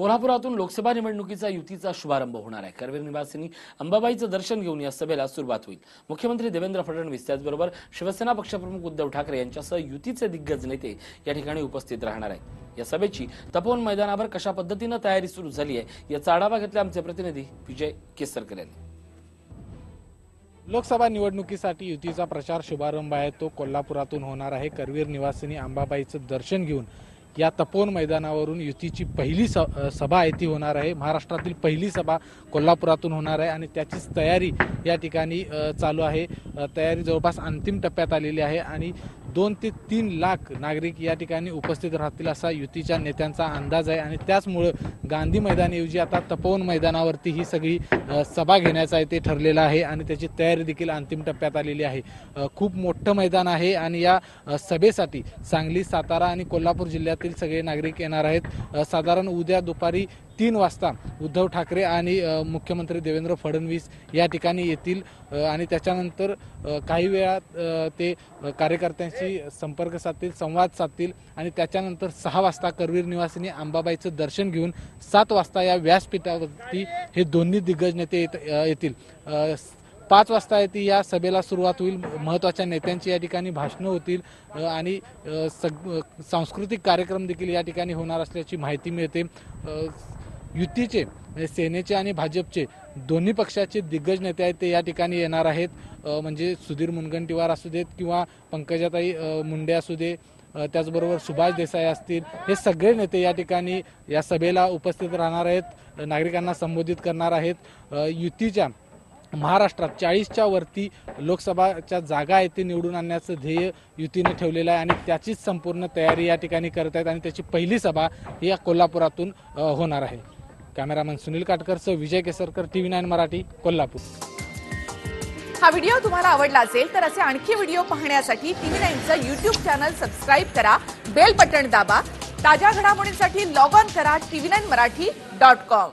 कोल्हापुरातून लोकसभा निवडणुकीचा युतीचा शुभारंभ होणार आहे. करवीर निवासिनी अंबाबाईचं दर्शन घेऊन या सभेला सुरुवात होईल. मुख्यमंत्री देवेंद्र फडणवीस त्याचबरोबर शिवसेना पक्षप्रमुख उद्धव ठाकरे यांच्यासह युतीचे दिग्गज नेते या ठिकाणी उपस्थित राहणार आहेत. या सभेची तपोवन मैदानावर कशा पद्धतीनं तयारी सुरू झाली आहे याचा आढावा घेतला आमचे प्रतिनिधी विजय केसरकर यांनी. लोकसभा निवडणुकीसाठी युतीचा प्रचार शुभारंभ आहे. तो कोल्हापुरातून होणार आहे. करवीर निवासिनी अंबाबाईचं दर्शन घेऊन या तपोवन मैदानावरून युतीची पहिली स सभा आहे ती होणार आहे. महाराष्ट्रातील पहिली सभा कोल्हापुरातून होणार आहे आणि त्याचीच तयारी या ठिकाणी चालू आहे. तयारी जवळपास अंतिम टप्प्यात आलेली आहे आणि दोन ते तीन लाख नागरिक या ठिकाणी उपस्थित राहतील असा युतीच्या नेत्यांचा अंदाज आहे. आणि त्याचमुळं गांधी मैदानाऐवजी आता तपोवन मैदानावरती ही सगळी सभा घेण्याचं आहे ते ठरलेलं आहे आणि त्याची तयारी देखील अंतिम टप्प्यात आलेली आहे. खूप मोठं मैदान आहे आणि या सभेसाठी सांगली सातारा आणि कोल्हापूर जिल्ह्यात जिल्ह्यातील सगळे नागरिक येणार आहेत. साधारण उद्या दुपारी तीन वाजता उद्धव ठाकरे आणि मुख्यमंत्री देवेंद्र फडणवीस या ठिकाणी येतील. आणि त्याच्यानंतर काही वेळात ते कार्यकर्त्यांशी संपर्क साधतील संवाद साधतील आणि त्याच्यानंतर सहा वाजता करवीर निवासिनी अंबाबाईचं दर्शन घेऊन सात वाजता या व्यासपीठावरती हे दोन्ही दिग्गज नेते येत- येतील. पाच वाजता येते या सभेला सुरुवात होईल. महत्त्वाच्या नेत्यांची या ठिकाणी भाषणं होतील. आणि सग सांस्कृतिक कार्यक्रम देखील या ठिकाणी होणार असल्याची माहिती मिळते. युतीचे सेनेचे आणि भाजपचे दोन्ही पक्षाचे दिग्गज नेते आहेत ते या ठिकाणी येणार आहेत. म्हणजे सुधीर मुनगंटीवार असू देत किंवा पंकजाताई मुंडे असू दे त्याचबरोबर सुभाष देसाई असतील. हे सगळे नेते या ठिकाणी या सभेला उपस्थित राहणार आहेत. नागरिकांना संबोधित करणार आहेत. युतीच्या महाराष्ट्रात चाळीसच्या वरती लोकसभाच्या जागा आहेत ते निवडून आणण्याचं ध्येय युतीने ठेवलेलं आहे आणि त्याचीच संपूर्ण तयारी या ठिकाणी करत आहेत आणि त्याची पहिली सभा ही या कोल्हापुरातून होणार आहे. कॅमेरामॅन सुनील काटकरचं विजय केसरकर टीव्ही नाईन मराठी कोल्हापूर. हा व्हिडिओ तुम्हाला आवडला असेल तर असे आणखी व्हिडिओ पाहण्यासाठी टीव्ही नाईनचं युट्यूब चॅनल सबस्क्राईब करा बेल बटन दाबा ताज्या घडामोडींसाठी लॉग ऑन करा TV nine Marathi dot com.